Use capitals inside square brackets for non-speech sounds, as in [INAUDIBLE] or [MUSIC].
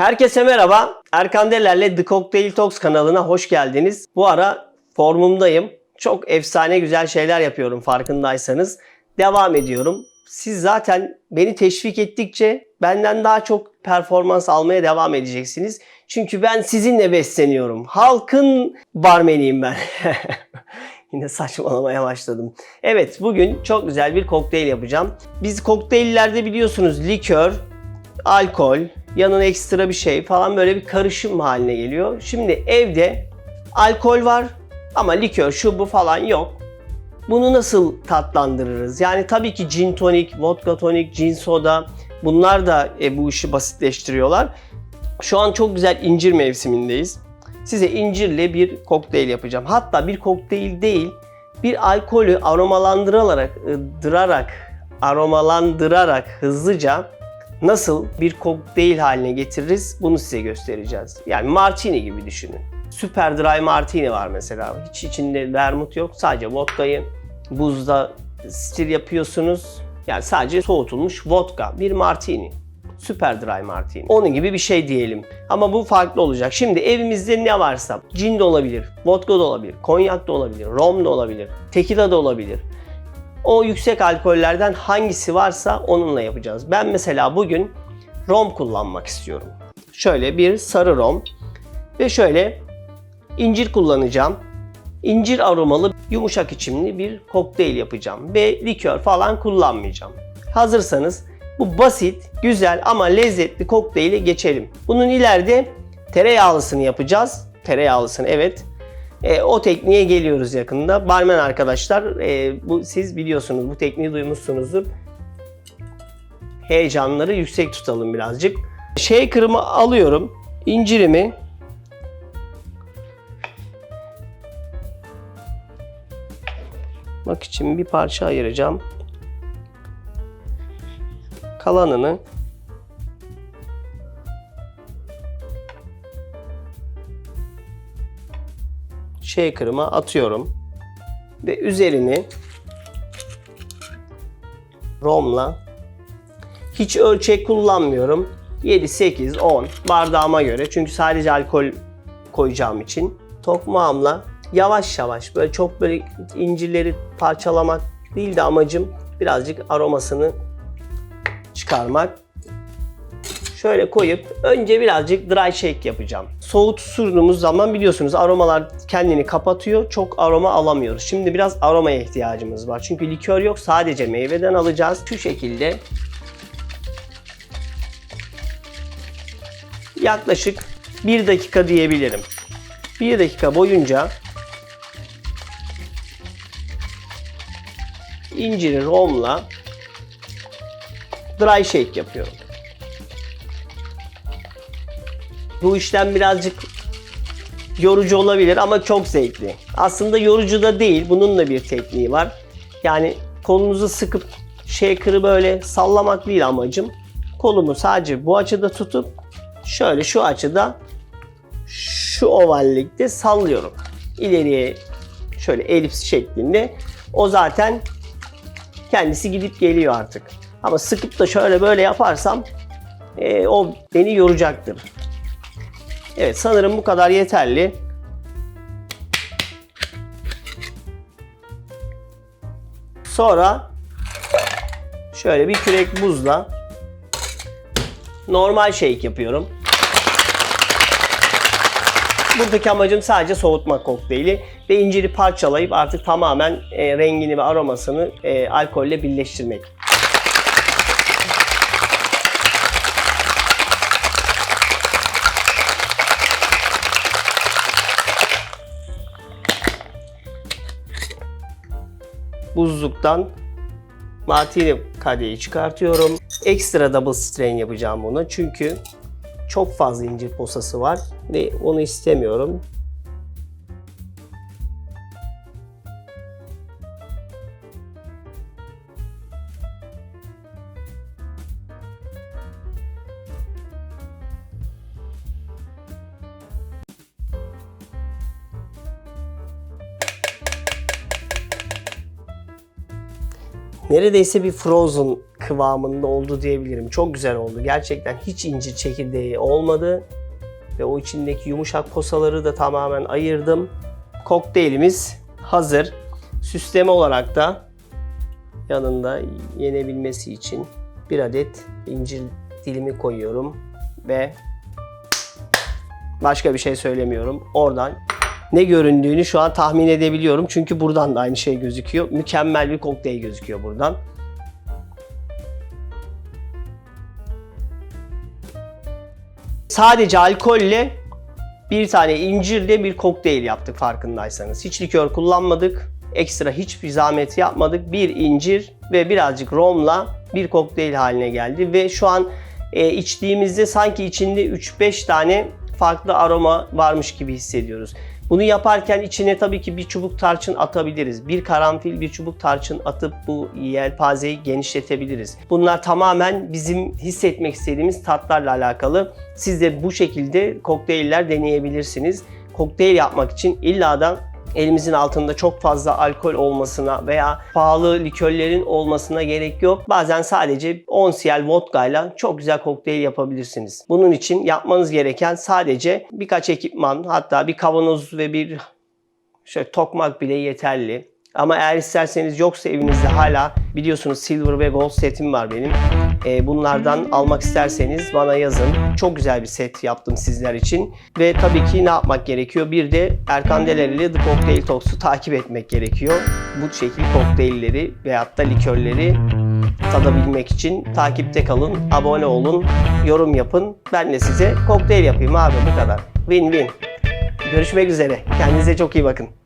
Herkese merhaba. Erkan Deler'le The Cocktail Talks kanalına hoş geldiniz. Bu ara formumdayım. Çok efsane güzel şeyler yapıyorum farkındaysanız. Devam ediyorum. Siz zaten beni teşvik ettikçe benden daha çok performans almaya devam edeceksiniz. Çünkü ben sizinle besleniyorum. Halkın barmeniyim ben. [LAUGHS] Yine saçmalamaya başladım. Evet bugün çok güzel bir kokteyl yapacağım. Biz kokteyllerde biliyorsunuz likör, alkol, yanına ekstra bir şey falan böyle bir karışım haline geliyor. Şimdi evde alkol var ama likör şu bu falan yok. Bunu nasıl tatlandırırız? Yani tabii ki gin tonik, vodka tonik, gin soda bunlar da e, bu işi basitleştiriyorlar. Şu an çok güzel incir mevsimindeyiz. Size incirle bir kokteyl yapacağım. Hatta bir kokteyl değil, bir alkolü aromalandırarak, dırarak, aromalandırarak hızlıca nasıl bir kokteyl haline getiririz bunu size göstereceğiz. Yani martini gibi düşünün. Super dry martini var mesela. Hiç içinde vermut yok. Sadece vodkayı buzda stil yapıyorsunuz. Yani sadece soğutulmuş vodka. Bir martini. Super dry martini. Onun gibi bir şey diyelim. Ama bu farklı olacak. Şimdi evimizde ne varsa gin de olabilir, vodka da olabilir, konyak da olabilir, rom da olabilir, tequila da olabilir. O yüksek alkollerden hangisi varsa onunla yapacağız. Ben mesela bugün rom kullanmak istiyorum. Şöyle bir sarı rom ve şöyle incir kullanacağım. İncir aromalı yumuşak içimli bir kokteyl yapacağım ve likör falan kullanmayacağım. Hazırsanız bu basit, güzel ama lezzetli kokteyle geçelim. Bunun ileride tereyağlısını yapacağız. Tereyağlısını evet. E, o tekniğe geliyoruz yakında. Barmen arkadaşlar, e, bu siz biliyorsunuz, bu tekniği duymuşsunuzdur. Heyecanları yüksek tutalım birazcık. Shaker'ımı alıyorum. İncirimi Bak için bir parça ayıracağım. Kalanını shaker'ıma atıyorum. Ve üzerini romla hiç ölçek kullanmıyorum. 7, 8, 10 bardağıma göre. Çünkü sadece alkol koyacağım için. Tokmağımla yavaş yavaş böyle çok böyle incirleri parçalamak değil de amacım birazcık aromasını çıkarmak. Şöyle koyup önce birazcık dry shake yapacağım. Soğutturduğumuz zaman biliyorsunuz aromalar kendini kapatıyor. Çok aroma alamıyoruz. Şimdi biraz aromaya ihtiyacımız var. Çünkü likör yok. Sadece meyveden alacağız. Şu şekilde yaklaşık 1 dakika diyebilirim. 1 dakika boyunca inciri romla dry shake yapıyorum. Bu işlem birazcık yorucu olabilir ama çok zevkli. Aslında yorucu da değil. Bunun da bir tekniği var. Yani kolunuzu sıkıp shaker'ı böyle sallamak değil amacım. Kolumu sadece bu açıda tutup şöyle şu açıda şu ovallikte sallıyorum. İleriye şöyle elips şeklinde. O zaten kendisi gidip geliyor artık. Ama sıkıp da şöyle böyle yaparsam e, o beni yoracaktır. Evet sanırım bu kadar yeterli. Sonra şöyle bir kürek buzla normal shake yapıyorum. Buradaki amacım sadece soğutmak kokteyli ve inciri parçalayıp artık tamamen e, rengini ve aromasını e, alkolle birleştirmek. Buzluktan martini kadehi çıkartıyorum. Ekstra double strain yapacağım bunu çünkü çok fazla incir posası var ve onu istemiyorum. Neredeyse bir frozen kıvamında oldu diyebilirim. Çok güzel oldu. Gerçekten hiç incir çekirdeği olmadı. Ve o içindeki yumuşak posaları da tamamen ayırdım. Kokteylimiz hazır. Süsleme olarak da yanında yenebilmesi için bir adet incir dilimi koyuyorum ve başka bir şey söylemiyorum. Oradan ne göründüğünü şu an tahmin edebiliyorum. Çünkü buradan da aynı şey gözüküyor. Mükemmel bir kokteyl gözüküyor buradan. Sadece alkolle bir tane incirle bir kokteyl yaptık farkındaysanız. Hiç likör kullanmadık. Ekstra hiçbir zahmet yapmadık. Bir incir ve birazcık romla bir kokteyl haline geldi. Ve şu an e, içtiğimizde sanki içinde 3-5 tane farklı aroma varmış gibi hissediyoruz. Bunu yaparken içine tabii ki bir çubuk tarçın atabiliriz. Bir karanfil, bir çubuk tarçın atıp bu yelpazeyi genişletebiliriz. Bunlar tamamen bizim hissetmek istediğimiz tatlarla alakalı. Siz de bu şekilde kokteyller deneyebilirsiniz. Kokteyl yapmak için illa da elimizin altında çok fazla alkol olmasına veya pahalı likörlerin olmasına gerek yok. Bazen sadece 10 cl vodka ile çok güzel kokteyl yapabilirsiniz. Bunun için yapmanız gereken sadece birkaç ekipman hatta bir kavanoz ve bir şöyle tokmak bile yeterli. Ama eğer isterseniz yoksa evinizde hala biliyorsunuz silver ve gold setim var benim. Ee, bunlardan almak isterseniz bana yazın. Çok güzel bir set yaptım sizler için. Ve tabii ki ne yapmak gerekiyor? Bir de Erkan Deler ile The Cocktail Talks'u takip etmek gerekiyor. Bu şekilde kokteylleri veyahut da likörleri tadabilmek için takipte kalın, abone olun, yorum yapın. Ben de size kokteyl yapayım abi bu kadar. Win win. Görüşmek üzere. Kendinize çok iyi bakın.